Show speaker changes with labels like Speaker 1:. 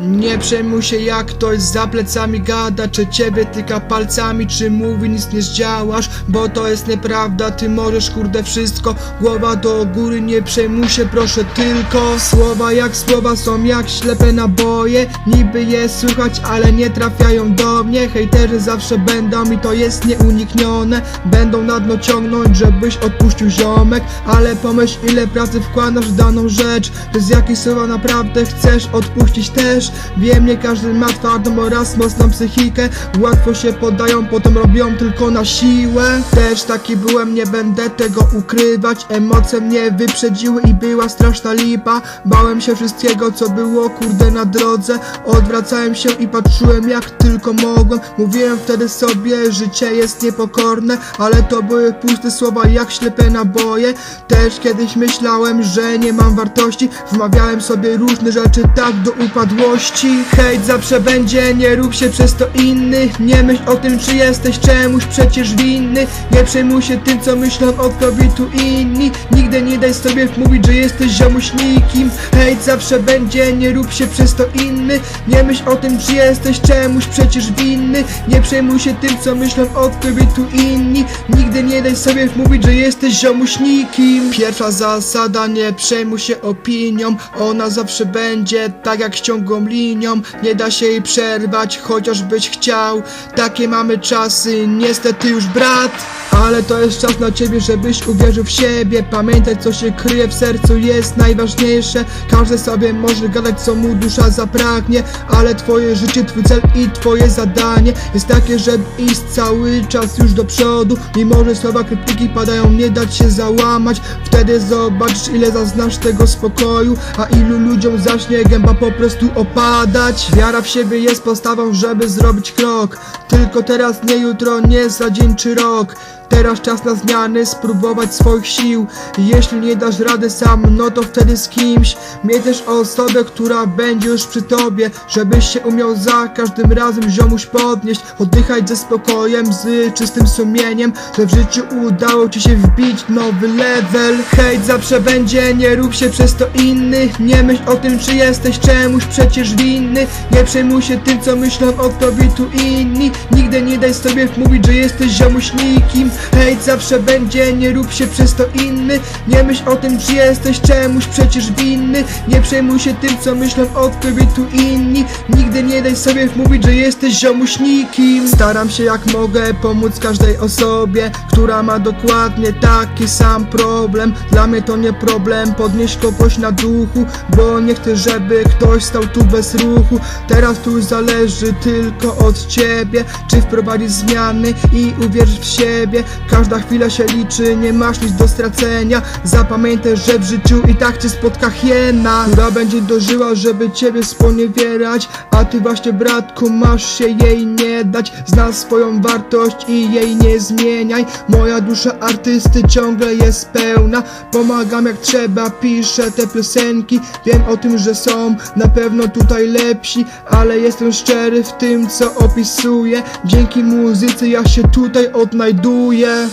Speaker 1: Nie przejmuj się jak ktoś za plecami gada Czy ciebie tyka palcami, czy mówi nic nie zdziałasz Bo to jest nieprawda, ty możesz kurde wszystko. Głowa do góry, nie przejmuj się proszę tylko Słowa jak słowa są jak ślepe naboje. Niby je słychać, ale nie trafiają do mnie. Hejterzy zawsze będą i to jest nieuniknione. Będą na dno ciągnąć, żebyś odpuścił ziomek. Ale pomyśl ile pracy wkładasz w daną rzecz. Z jakiej słowa naprawdę chcesz odpuścić też Wiem, nie każdy ma twardą oraz mocną psychikę. Łatwo się podają, potem robią tylko na siłę. Też taki byłem, nie będę tego ukrywać. Emocje mnie wyprzedziły i była straszna lipa. Bałem się wszystkiego, co było kurde na drodze. Odwracałem się i patrzyłem jak tylko mogłem. Mówiłem wtedy sobie, życie jest niepokorne Ale to były puste słowa jak ślepe naboje. Też kiedyś myślałem, że nie mam wartości. Wmawiałem sobie różne rzeczy tak do upadłości Hejt zawsze będzie, nie rób się przez to inny. Nie myśl o tym, czy jesteś czemuś przecież winny. Nie przejmuj się tym, co myślą o tobie tu inni. Nigdy nie daj sobie wmówić, że jesteś ziomuś nikim. Hejt zawsze będzie, nie rób się przez to inny. Nie myśl o tym, czy jesteś czemuś przecież winny. Nie przejmuj się tym, co myślą o tobie tu inni. Nigdy nie daj sobie wmówić, że jesteś ziomuś nikim. Pierwsza zasada, nie przejmuj się opinią. Ona zawsze będzie tak jak linią. Nie da się jej przerwać, chociaż byś chciał. Takie mamy czasy, niestety już brat. Ale to jest czas na ciebie, żebyś uwierzył w siebie. Pamiętaj co się kryje w sercu jest najważniejsze. Każdy sobie może gadać co mu dusza zapragnie. Ale twoje życie, twój cel i twoje zadanie Jest takie, żeby iść cały czas już do przodu. Mimo, że słowa krytyki padają, nie dać się załamać. Wtedy zobaczysz ile zaznasz tego spokoju. A ilu ludziom zacznie gęba po prostu opadać. Wiara w siebie jest postawą, żeby zrobić krok. Tylko teraz, nie jutro, nie za dzień czy rok. Teraz czas na zmiany, spróbować swoich sił. Jeśli nie dasz rady sam, no to wtedy z kimś. Miej też osobę, która będzie już przy tobie Żebyś się umiał za każdym razem ziomuś podnieść. Oddychać ze spokojem, z czystym sumieniem Że w życiu udało ci się wbić nowy level. Hejt zawsze będzie, nie rób się przez to inny. Nie myśl o tym, czy jesteś czemuś przecież winny. Nie przejmuj się tym, co myślą o tobie tu inni. Nigdy nie daj sobie wmówić, że jesteś ziomuś nikim Hejt zawsze będzie, nie rób się przez to inny. Nie myśl o tym, czy jesteś czemuś przecież winny. Nie przejmuj się tym, co myślą o tobie tu inni. Nigdy nie daj sobie wmówić, że jesteś ziomuś nikim Staram się jak mogę pomóc każdej osobie Która ma dokładnie taki sam problem. Dla mnie to nie problem podnieść kogoś na duchu Bo nie chcę, żeby ktoś stał tu bez ruchu. Teraz tu zależy tylko od ciebie. Czy wprowadzić zmiany i uwierzyć w siebie? Każda chwila się liczy, nie masz nic do stracenia. Zapamiętaj, że w życiu i tak cię spotka hiena Która będzie dożyła, żeby ciebie sponiewierać. A ty właśnie bratku masz się jej nie dać. Znasz swoją wartość i jej nie zmieniaj. Moja dusza artysty ciągle jest pełna. Pomagam jak trzeba, piszę te piosenki. Wiem o tym, że są na pewno tutaj lepsi Ale jestem szczery w tym co opisuję. Dzięki muzyce ja się tutaj odnajduję